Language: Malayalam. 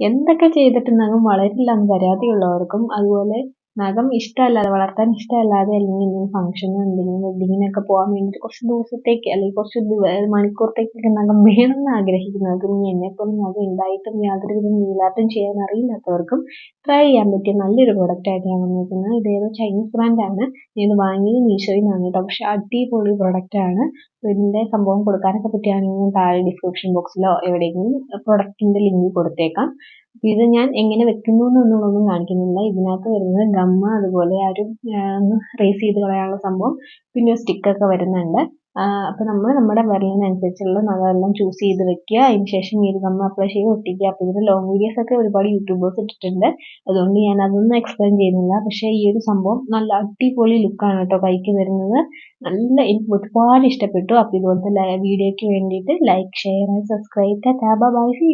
എന്തൊക്കെ ചെയ്തിട്ടും നഖം വളരില്ല എന്ന് പരാതിയുള്ളവർക്കും അതുപോലെ നഖം ഇഷ്ടമല്ലാതെ വളർത്താൻ ഇഷ്ടമല്ലാതെ അല്ലെങ്കിൽ എന്തെങ്കിലും ഫംഗ്ഷനോ എന്തെങ്കിലും വെഡിങ്ങിനൊക്കെ പോകാൻ വേണ്ടിയിട്ട് കുറച്ച് ദിവസത്തേക്ക് അല്ലെങ്കിൽ കുറച്ച് മണിക്കൂറത്തേക്കൊക്കെ നഖം വേണമെന്ന് ആഗ്രഹിക്കുന്നവർക്കും ഇനി എന്നെപ്പോലും നഖം ഉണ്ടായിട്ടും യാതൊരു വിധം നീലാട്ടം ചെയ്യാൻ അറിയില്ലാത്തവർക്കും ട്രൈ ചെയ്യാൻ പറ്റിയ നല്ലൊരു പ്രൊഡക്റ്റായിട്ട് ഞാൻ വന്നിരിക്കുന്നത്. ഇതേതോ ചൈനീസ് ബ്രാൻഡാണ് ഞാൻ വാങ്ങിയത് മീഷോയിൽ നിന്നാണ് കേട്ടോ. പക്ഷെ അടിപൊളി പ്രൊഡക്റ്റാണ് ഇതിന്റെ സംഭവം കൊടുക്കാനൊക്കെ പറ്റുകയാണെങ്കിൽ താഴെ ഡിസ്ക്രിപ്ഷൻ ബോക്സിലോ എവിടെയെങ്കിലും പ്രൊഡക്റ്റിന്റെ ലിങ്ക് കൊടുത്തേക്കാം. ഇത് ഞാൻ എങ്ങനെ വെക്കുന്നു എന്നുള്ളതൊന്നും കാണിക്കുന്നില്ല. ഇതിനകത്ത് വരുന്നത് ഗമ്മ അതുപോലെ ആ ഒരു റേസ് ചെയ്ത് കളയാനുള്ള സംഭവം. പിന്നെ സ്റ്റിക്കൊക്കെ വരുന്നുണ്ട്. അപ്പോൾ നമ്മൾ നമ്മുടെ വിരലിനനുസരിച്ചുള്ള നഖമെല്ലാം ചൂസ് ചെയ്ത് വെക്കുക. അതിന് ശേഷം ഈ ഒരു ഗമ്മ അപ്ലൈ ചെയ്ത് ഒട്ടിക്കുക. അപ്പോൾ ഇതിന്റെ ലോങ് വീഡിയോസ് ഒക്കെ ഒരുപാട് യൂട്യൂബേഴ്സ് ഇട്ടിട്ടുണ്ട്. അതുകൊണ്ട് ഞാൻ അതൊന്നും എക്സ്പ്ലെയിൻ ചെയ്യുന്നില്ല. പക്ഷേ ഈ ഒരു സംഭവം നല്ല അടിപൊളി ലുക്കാണ് കേട്ടോ കൈക്ക് വരുന്നത്. നല്ല എനിക്ക് ഒരുപാട് ഇഷ്ടപ്പെട്ടു. അപ്പോൾ ഇതുപോലത്തെ വീഡിയോയ്ക്ക് വേണ്ടിയിട്ട് like share and subscribe tata bye see